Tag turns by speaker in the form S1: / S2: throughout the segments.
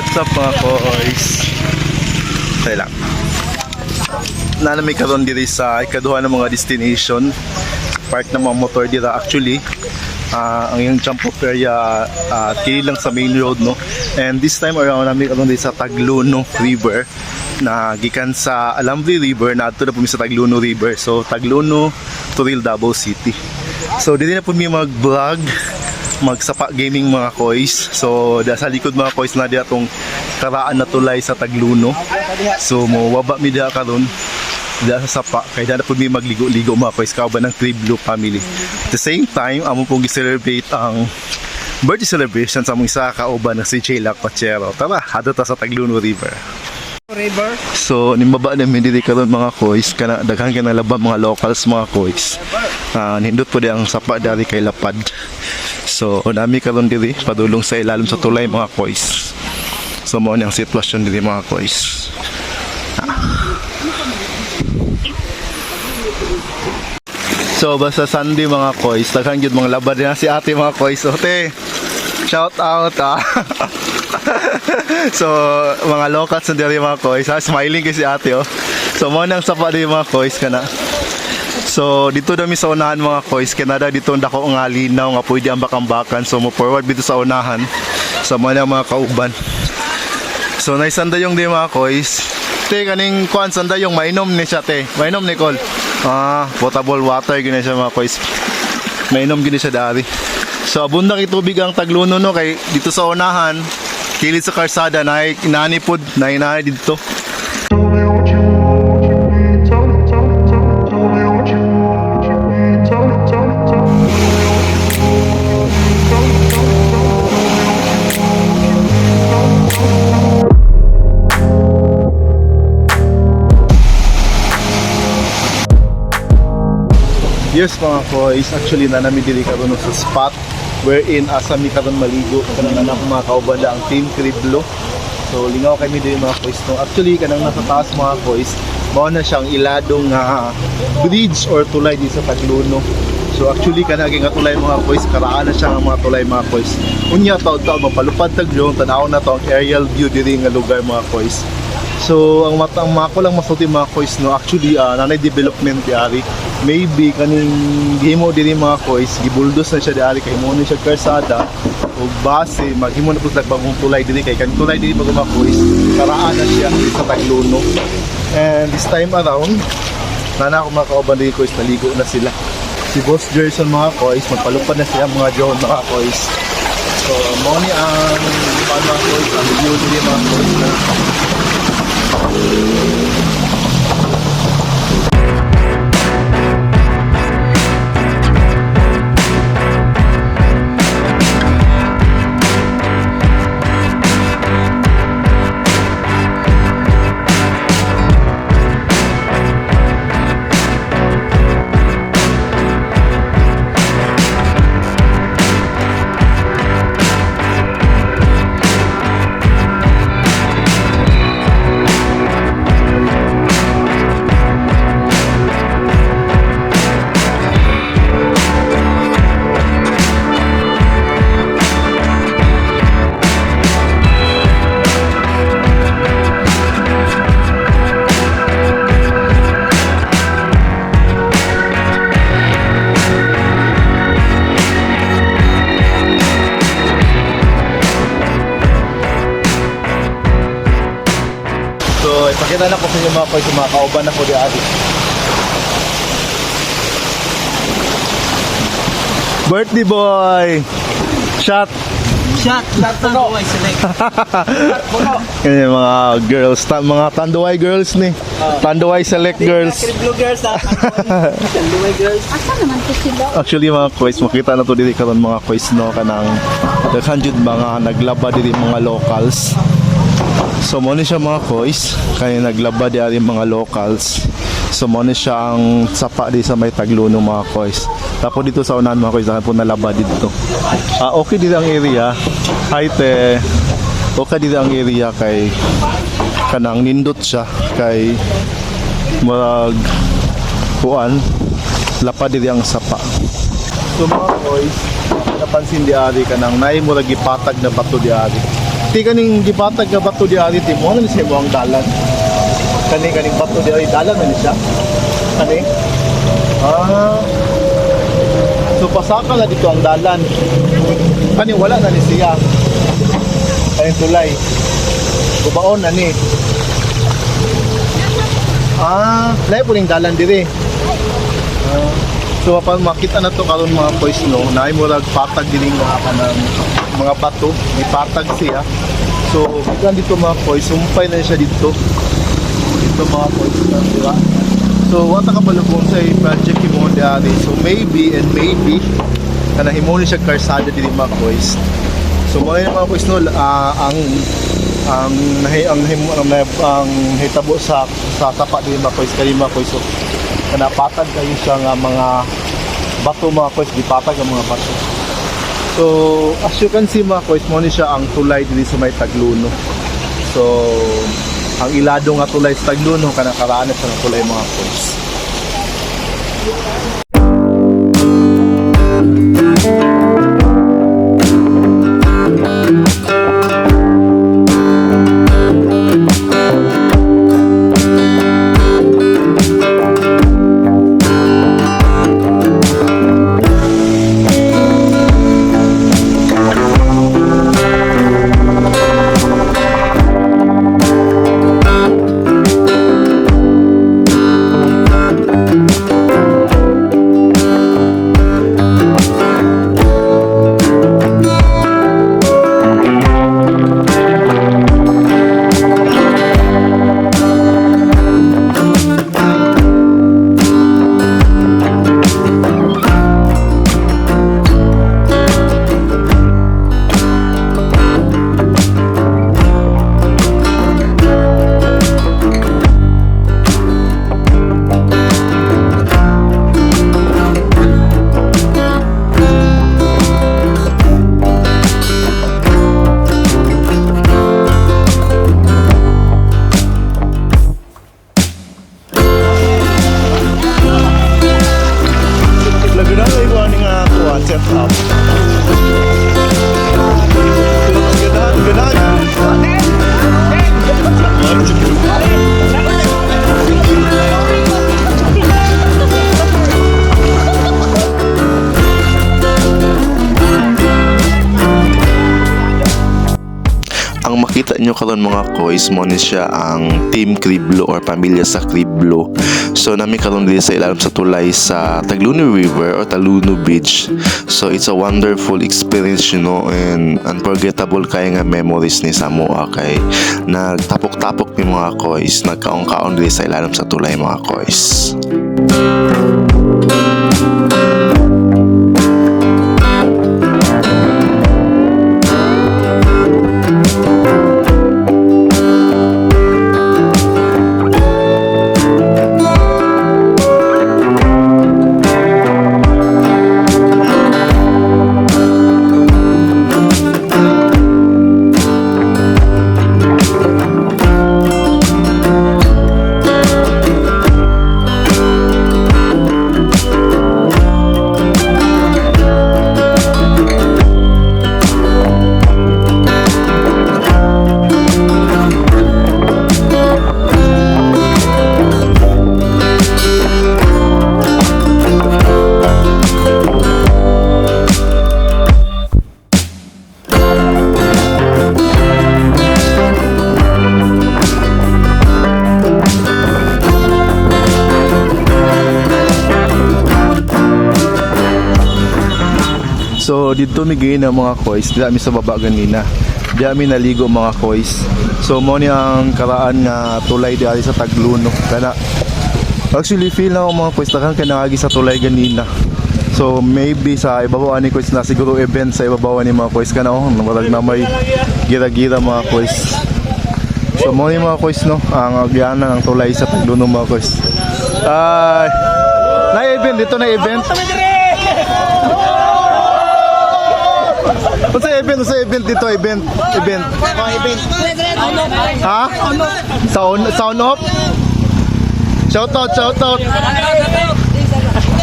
S1: What's up mga boys? Okay lang. Nanamay karon diri sa ikaduha ng mga destination. Park ng mga motor dira actually. ah, ang yung jump off area uh, kili lang sa main road no. And this time around namin karon diri sa Tagluno River na gikan sa Alambre River na ato na po mi sa Tagluno River. So Tagluno to Real Davao City. So dili na po mi mag-vlog magsapa gaming mga kois. So, da sa likod mga kois na diya tong karaan na tulay sa Tagluno. So, mo waba mi diya karon diya sa sapa kay da na pud mi magligo-ligo mga kois kauban ng Tree Blue family. At the same time, amo pong gi-celebrate ang birthday celebration sa among isa kauban ng si Sheila Cochero. Tara, hado ta sa Tagluno River.
S2: River.
S1: So, nimbaba na mi diri karon mga kois kana daghan ka na laban mga locals mga kois. Ah, nindot po di ang sapa dari kay Lapad. So, nami karon diri padulong sa ilalim sa tulay mga kois. So, mo ni ang sitwasyon diri mga kois. So, basta Sunday mga kois, daghan gyud mga laban na si ate mga kois. Ote, shout out ah. so, mga locals na diri mga kois, ha? smiling kay si ate oh. So, mo nang sapa diri mga kois kana. So, dito dami sa unahan mga kois, kanada dito dako nga linaw nga pwede ang bakang-bakan. So, mo forward dito sa unahan sa mga mga kauban. So, naisanda yung di mga kois. Te, kaning kuan sanda yung mainom ni siya te. Mainom ni Col. Ah, potable water gina siya mga kois. Mainom gini siya dari. So, abunda kay tubig ang tagluno no kay dito sa unahan, kilid sa karsada na inanipod na inahay dito. Yes mga boys, actually na namin dili karon sa spot wherein asa mi karon maligo kanang anak mga kaubanda ang Team Criblo. So lingaw kami dili mga boys no. Actually kanang nasa taas mga boys, mao na siyang iladong nga bridge or tulay di sa Tagluno. So actually kanang nga tulay mga boys, karaan na siya nga mga tulay mga boys. Unya taon-taon mapalupad tag drone tanaw na to ang aerial view diri nga lugar mga boys. So ang mata ang mako lang masulti mga kois no actually uh, nanay development di ari maybe kaning gihimo diri mga kois gibuldos na siya di ari kay mo na siya karsada ug base maghimo na pud bagong tulay diri kay kan tulay diri mga kois karaan na siya sa Tagluno and this time around nana ako mga kauban diri kois naligo na sila si Boss Gerson mga kois. Magpalupad na siya mga drone mga kois. So mo ni ang mga kois. Ang view diri mga kois. na kauban na ko di adi. Birthday boy! Shot!
S2: Shot. Shot ay select.
S1: Kanya mga girls, ta- mga Tanduay girls ni. Tanduay select girls.
S2: Blue girls ah. Blue girls.
S3: Asa naman to sila?
S1: Actually mga quiz, makita na to dili karon mga quiz no kanang daghan jud mga naglaba diri mga locals. So mo ni siya mga quiz, kay naglaba diri mga locals. So mo siya ang sapa di sa may Tagluno mga quiz. Tapos dito sa unahan mga quiz, dahil po nalaba dito. Ah okay dito ang area. Te. Okay dito ang area kay kanang nindot siya kay mag kuan lapad diri ang sapa. So mga boys, napansin di ari ka nang naay mo lagi patag na bato di ari. Ti kaning gibatag nga bato di ari ti mo ano siya mo dalan. Kani kaning bato di ari dalan man siya. Kani. Ah. So pasaka la dito ang dalan. Kani wala na ni siya. Kani tulay. Kubaon na ni. Ah, lahi po ning dalan dire. Ah, so pa makita na to karon mga boys no, naay murag patag diri mga kanang mga bato, may patag siya. So, kan dito mga boys, sumpay na siya dito. Dito mga boys na diba? So, wata ka balubong sa project mo dari. So, maybe and maybe kana himo ni siya karsada diri mga boys. So, mga mga boys no, ah, ang ang nahi ang himo ang, ang, ang hitabo sa sa tapat diri mga boys kay mga boys. So, kana patag kayo siya nga mga bato mga boys, gipatag ang mga bato. So, as you can see mga boys, mo ni siya ang tulay dili sa may tagluno. So, ang ilado nga tulay sa tagluno kanakaraan sa tulay mga boys. love.
S3: Ang makita nyo karon mga kois mo ni siya ang Team Kriblo or pamilya sa Kriblo. So nami karon diri sa ilalim sa tulay sa Tagluno River or Taluno Beach. So it's a wonderful experience you know and unforgettable kay nga memories ni Samoa kay nagtapok-tapok ni mga kois nagkaon-kaon diri sa ilalim sa tulay mga kois.
S1: Dito mi gain ang mga kois, dila mi sa baba ganina. Diya mi naligo mga kois. So mo ni ang karaan nga tulay di sa Tagluno. Kana Actually feel na mga kois takan kanagi sa tulay ganina. So maybe sa ibabaw ni kois na siguro event sa ibabaw ni mga kois kana oh, namarag na may gira-gira mga kois. So mo ni mga kois no, ang agyanan ng tulay sa Tagluno mga kois. Ay, na event dito na event. Basta event, basta event dito, event, event. Oh, event. Ha? Sound, sound off? Shout out, shout out.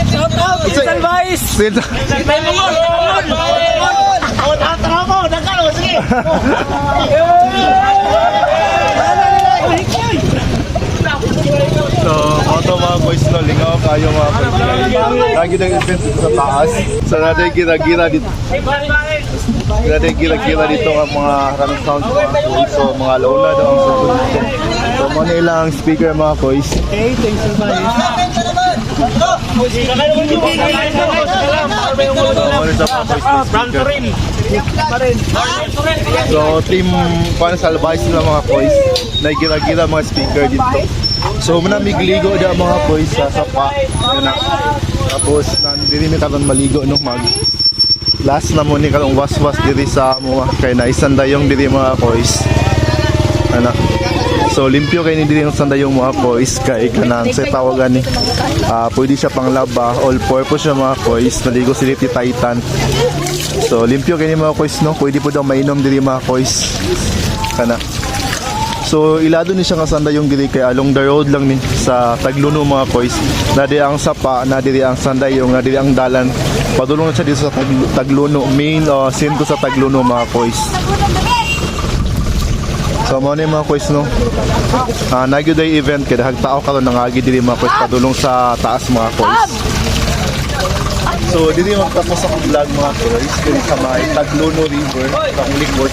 S2: Shout out, Wilson Vice.
S1: Wilson.
S2: Shout out, Ramon. Nagkalo, sige. So, auto mga boys no, lingaw
S1: kayo mga boys. Lagi ng event sa taas. Sa natin gira-gira dito. Hey, bye, bye. Natin gira-gira dito ang mga running sound mga kois. So mga launa daw ang susunod dito. So mga ilang speaker mga kois.
S2: Hey, thanks.
S1: So speaker. So team Pan Salvais sila mga kois. Nagira-gira mga speaker dito. So muna migligo da mga kois sa sapa. Yan na. Tapos nandiri mi karon maligo no mag last na mo ni karong waswas diri sa mga kay na isandayong diri mga kois. Ana. So limpyo kay ni diri ang sandayong mga kois kay kanang sa tawagan ni. Ah pwede siya pang laba, all purpose siya mga kois. Naligo si Liti Titan. So limpyo kay ni mga kois no. Pwede po daw mainom diri mga kois. Kana. So ilado ni siya nga sanda yung diri kay along the road lang ni sa Tagluno mga kois. Na di ang sapa, na diri ang sanda yung na ang dalan. Padulong na siya dito sa Tag- Tagluno, main uh, sento sa Tagluno mga kois. So mo ni mga kois no. Uh, day event kay dahag tao karon nangagi diri mga kois padulong sa taas mga kois. So diri magtapos ako vlog mga kois diri sa may Tagluno River sa likod.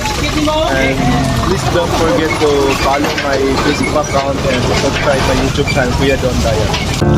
S1: And please don't forget to follow my Facebook account and subscribe my YouTube channel Kuya Don Dayan.